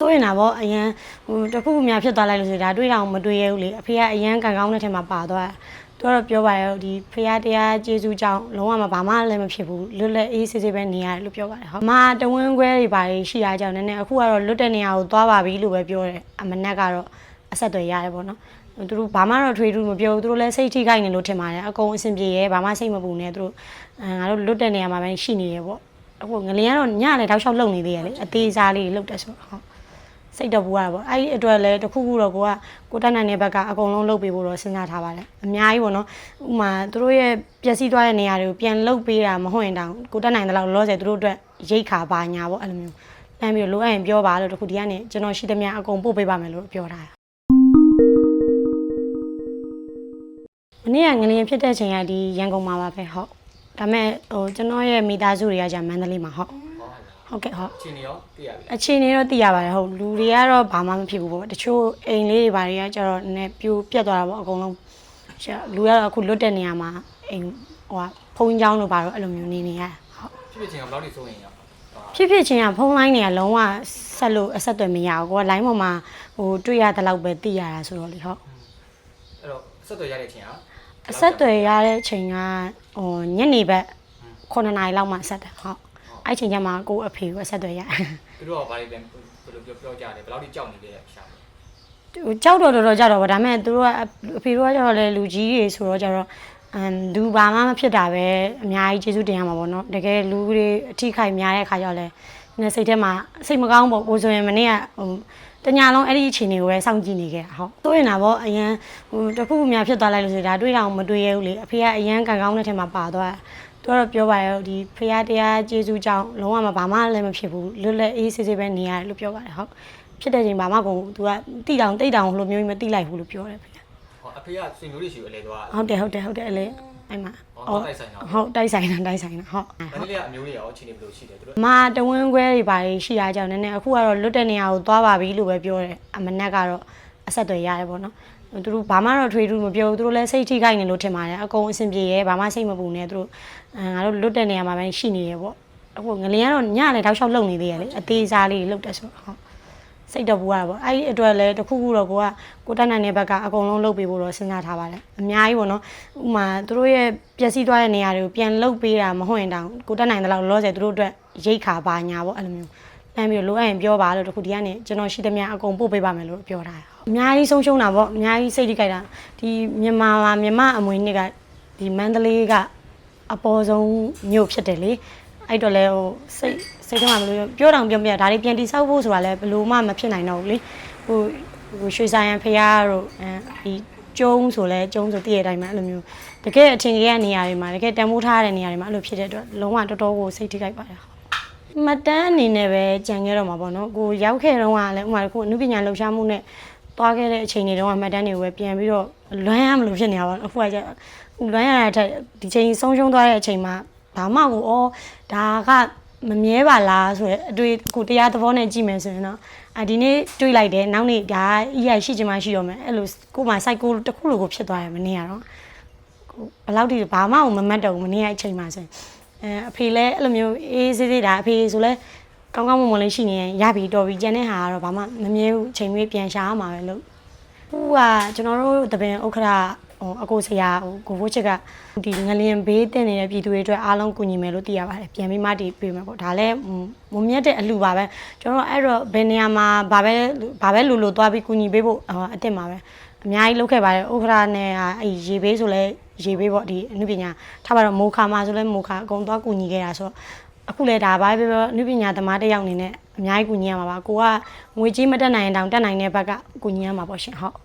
ဆိုရင်တာဗောအရန်ဟိုတစ်ခုခုများဖြစ်သွားလိုက်လို့ဆိုဒါတွေးတောင်မတွေးရဘူးလေအဖေကအရန်ကန်ကောင်းတဲ့ထဲမှာပါသွားတာသူကတော့ပြောပါရဲ့ဒီဖေရတရားကျေးဇူးကြောင့်လုံးဝမဘာမှလည်းမဖြစ်ဘူးလွတ်လပ်အေးဆေးဆေးပဲနေရတယ်လို့ပြောပါတယ်ဟုတ်အမတဝင်းခွဲတွေပါရှိရကြောင်းနည်းနည်းအခုကတော့လွတ်တဲ့နေရာကိုသွားပါပြီလို့ပဲပြောတယ်အမနက်ကတော့အဆက်တွေရတယ်ဗောနော်သူတို့ဘာမှတော့ထွေးထူးမပြောဘူးသူတို့လည်းစိတ်ထိခိုက်နေလို့ထင်ပါတယ်အကုန်အဆင်ပြေရဲဘာမှစိတ်မပူနဲ့သူတို့အဲငါတို့လွတ်တဲ့နေရာမှာပဲရှိနေရဲဗောအခုငလျင်ကတော့ညလည်းတောက်လျှောက်လုံနေသေးရလေအသေးစားလေးတွေလုံတက်ဆိုတော့ဟုတ် စိတ်တော့ပူရတာပေါ့အဲ့ဒီအတွက်လည်းတစ်ခုခုတော့ကိုကကိုတက်နိုင်တဲ့ဘက်ကအကုန်လုံးလုပ်ပေးဖို့တော့စဉ်းစားထားပါတယ်အများကြီးပေါ့နော်ဥမာသူတို့ရဲ့ပျက်စီးသွားတဲ့နေရာတွေကိုပြန်လုပ်ပေးတာမဟုတ်ရင်တောင်ကိုတက်နိုင်တဲ့လောက်လောဆယ်သူတို့အတွက်ရိတ်ခါပါညာပေါ့အဲ့လိုမျိုးလမ်းပြီးတော့လိုအပ်ရင်ပြောပါလို့တခုဒီကနေကျွန်တော်ရှိသမျှအကုန်ပို့ပေးပါမယ်လို့ပြောထားတာမနေ့ကငလျင်ဖြစ်တဲ့ချိန်ကဒီရန်ကုန်မှာပါပဲဟုတ်ဒါမဲ့ဟိုကျွန်တော်ရဲ့မိသားစုတွေကじゃမန္တလေးမှာဟုတ် ဟုတ်ကဲ့ဟုတ်အခြေအနေရောသိရပြီအခြေအနေတော့သိရပါတယ်ဟုတ်လူတွေကတော့ဘာမှမဖြစ်ဘူးပေါ့တချို့အိမ်လေးတွေဘာတွေကကျတော့နည်းပြိုပြက်သွားတာပေါ့အကုန်လုံးလူကတော့အခုလွတ်တဲ့နေရာမှာအိမ်ဟိုကဖုန်းချောင်းလို့ဘာလို့အဲ့လိုမျိုးနေနေရဟုတ်ဖြစ်ဖြစ်ချင်းကဘယ်လောက်ထိစိုးရင်ရောဖြစ်ဖြစ်ချင်းကဖုန်းလိုင်းတွေကလုံးဝဆက်လို့အဆက်အသွယ်မရဘူးကိုကလိုင်းပေါ်မှာဟိုတွေ့ရတဲ့လောက်ပဲသိရတာဆိုတော့လေဟုတ်အဲ့တော့အဆက်အသွယ်ရတဲ့အချိန်ကအဆက်အသွယ်ရတဲ့အချိန်ကဟိုညနေဘက်9နာရီလောက်မှဆက်တယ်ဟုတ် အဲ့ချိန်ကျမှကိုအဖေကိုအဆက်အသွယ်ရတယ်သူတို့ကဘာတွေပြန်ဘယ်လိုပြောပြောကြတယ်ဘယ်လောက်ထိကြောက်နေလဲရှာတယ်ဟိုကြောက်တော့တော်တော်ကြောက်တော့ဗောဒါပေမဲ့သူတို့ကအဖေတို့ကကျတော့လေလူကြီးတွေဆိုတော့ကျတော့အမ်လူဘာမှမဖြစ်တာပဲအများကြီးကျေးဇူးတင်ရမှာပေါ့နော်တကယ်လူတွေအထိခိုက်များတဲ့ခါကျတော့လေနည်းစိတ်ထဲမှာစိတ်မကောင်းပေါ့ကိုဆိုရင်မနေ့ကဟိုတညာလုံးအဲ့ဒီအချိန်တွေကိုပဲစောင့်ကြည့်နေခဲ့တာဟုတ်ဆိုရင်တာဗောအရန်ဟိုတစ်ခုခုများဖြစ်သွားလိုက်လို့ဆိုဒါတွေးတောင်မတွေးရဘူးလေအဖေကအရန်ကန်ကောင်းတဲ့ထဲမှာပါသွား တာသူကတော့ပြောပါရဲ့ဒီဖေရတရားကျေးဇူးကြောင့်လုံးဝမဘာမှလည်းမဖြစ်ဘူးလွတ်လပ်အေးဆေးဆေးပဲနေရတယ်လို့ပြောပါတယ်ဟုတ်ဖြစ်တဲ့ချိန်ဘာမှကိုသူကတိတောင်တိတ်တောင်လို့မျိုးကြီးမတိလိုက်ဘူးလို့ပြောတယ်ဖေဟောအဖေကဆွေမျိုးတွေရှိအလဲသွားဟုတ်တယ်ဟုတ်တယ်ဟုတ်တယ်အလေအဲ့မှာဟောတိုက်ဆိုင်တာဟုတ်တိုက်ဆိုင်တာတိုက်ဆိုင်တာဟုတ်မန္တလေးကအမျိုးတွေရောချင်းနေဘယ်လိုရှိတယ်သူတို့မတဝင်းခွဲတွေပါရှိရကြောင်းနည်းနည်းအခုကတော့လွတ်တဲ့နေရာကိုသွားပါပြီလို့ပဲပြောတယ်အမနက်ကတော့အဆက်တွေရတယ်ပေါ့နော် သူတို့ဘာမှတော့ထွေးထူးမပြောဘူးသူတို့လည်းစိတ်ထိခိုက်နေလို့ထင်ပါတယ်အကုန်အဆင်ပြေရဲဘာမှစိတ်မပူနဲ့သူတို့အဲငါတို့လွတ်တဲ့နေရာမှာပဲရှိနေရဲပေါ့အခုငလျင်ကတော့ညလည်းတောက်လျှောက်လုံနေသေးရလေအသေးစားလေးတွေလုံတက်ဆိုတော့ဟုတ်စိတ်တော့ပူရတာပေါ့အဲ့ဒီအတွက်လည်းတစ်ခုခုတော့ကိုကကိုတက်နိုင်တဲ့ဘက်ကအကုန်လုံးလုပ်ပေးဖို့တော့စဉ်းစားထားပါတယ်အများကြီးပေါ့နော်ဥမာသူတို့ရဲ့ပျက်စီးသွားတဲ့နေရာတွေကိုပြန်လုပ်ပေးတာမဟုတ်ရင်တောင်ကိုတက်နိုင်တဲ့လောက်လောဆယ်သူတို့အတွက်ရိတ်ခါပါညာပေါ့အဲ့လိုမျိုး လမ်းပြီးတော့လိုအပ်ရင်ပြောပါလို့တခုဒီကနေကျွန်တော်ရှိသမျှအကုန်ပို့ပေးပါမယ်လို့ပြောထားတယ်အများကြီးဆုံးရှုံးတာပေါ့အများကြီးစိတ်ထိခိုက်တာဒီမြန်မာမှာမြန်မာအမွေနှစ်ကဒီမန္တလေးကအပေါ်ဆုံးမြို့ဖြစ်တယ်လေအဲ့တော့လဲဟိုစိတ်စိတ်ထဲမှာဘယ်လိုပြောတောင်ပြောပြဒါတွေပြန်တိဆောက်ဖို့ဆိုတာလဲဘယ်လိုမှမဖြစ်နိုင်တော့ဘူးလေဟိုဟိုရွှေဆိုင်ရန်ဖရားတို့အဲဒီကျုံးဆိုလဲကျုံးဆိုတည့်ရတိုင်းမှာအဲ့လိုမျိုးတကယ်အထင်ကြီးတဲ့နေရာတွေမှာတကယ်တန်ဖိုးထားတဲ့နေရာတွေမှာအဲ့လိုဖြစ်တဲ့အတွက်လုံးဝတော်တော်ကိုစိတ်ထိခိုက်ပါတယ် မတန်းအနေနဲ့ပဲကြံခဲ့တော့မှာပေါ့နော်ကိုရောက်ခဲ့တော့ကလည်းဥမာကိုအနုပညာလှူရှားမှုနဲ့သွားခဲ့တဲ့အချိန်တွေတုန်းကမှတ်တမ်းတွေကိုပဲပြန်ပြီးတော့လွမ်းရမလို့ဖြစ်နေတာပေါ့အခုကကျလွမ်းရတဲ့အထက်ဒီချိန်ဆုံးရှုံးသွားတဲ့အချိန်မှာဒါမှကိုဩဒါကမမြဲပါလားဆိုရယ်အတွေ့အခုတရားသဘောနဲ့ကြည့်မယ်ဆိုရင်တော့အဒီနေ့တွေးလိုက်တယ်နောက်နေ့ဒါအီးရရှိချင်မှရှိတော့မယ်အဲ့လိုကိုယ်မှ cycle တစ်ခုလိုကိုဖြစ်သွားတယ်မနေ့ကတော့ကိုဘယ်လောက်ထိဘာမှမမတ်တော့ဘူးမနေ့ကအချိန်မှဆိုရင် အဲအဖေလည်းအဲ့လိုမျိုးအေးစေးစေးဒါအဖေဆိုလဲကောင်းကောင်းမွန်မွန်လေးရှိနေရင်ရပြီတော်ပြီကျန်တဲ့ဟာကတော့ဘာမှမမြဲဘူးအချိန်မျိုးပြန်ရှာရမှာပဲလို့ဟိုကကျွန်တော်တို့တပင်ဥက္ခရာ ဟိုအကိုဆရာဟိုကိုဘိုးချက်ကဒီငလျင်ဘေးတင်နေတဲ့ပြည်သူတွေအတွက်အားလုံးကူညီမယ်လို့သိရပါတယ်ပြန်ပြီးမှတည်ပေးမယ်ပေါ့ဒါလည်းမမြတ်တဲ့အလှပါပဲကျွန်တော်အဲ့တော့ဘယ်နေရာမှာဘာပဲဘာပဲလူလူသွားပြီးကူညီပေးဖို့အစ်စ်မှာပဲအများကြီးလုပ်ခဲ့ပါတယ်ဥက္ခရာနဲ့အဲ့ရေဘေးဆိုလဲရေဘေးပေါ့ဒီအနုပညာထားပါတော့မိုခါမှာဆိုလဲမိုခါအကုန်သွားကူညီခဲ့တာဆိုတော့အခုလဲဒါဘာပဲပြောအနုပညာသမားတစ်ယောက်အနေနဲ့အများကြီးကူညီရမှာပါကိုကငွေကြီးမတက်နိုင်ရင်တောင်တက်နိုင်တဲ့ဘက်ကကူညီရမှာပေါ့ရှင်ဟုတ်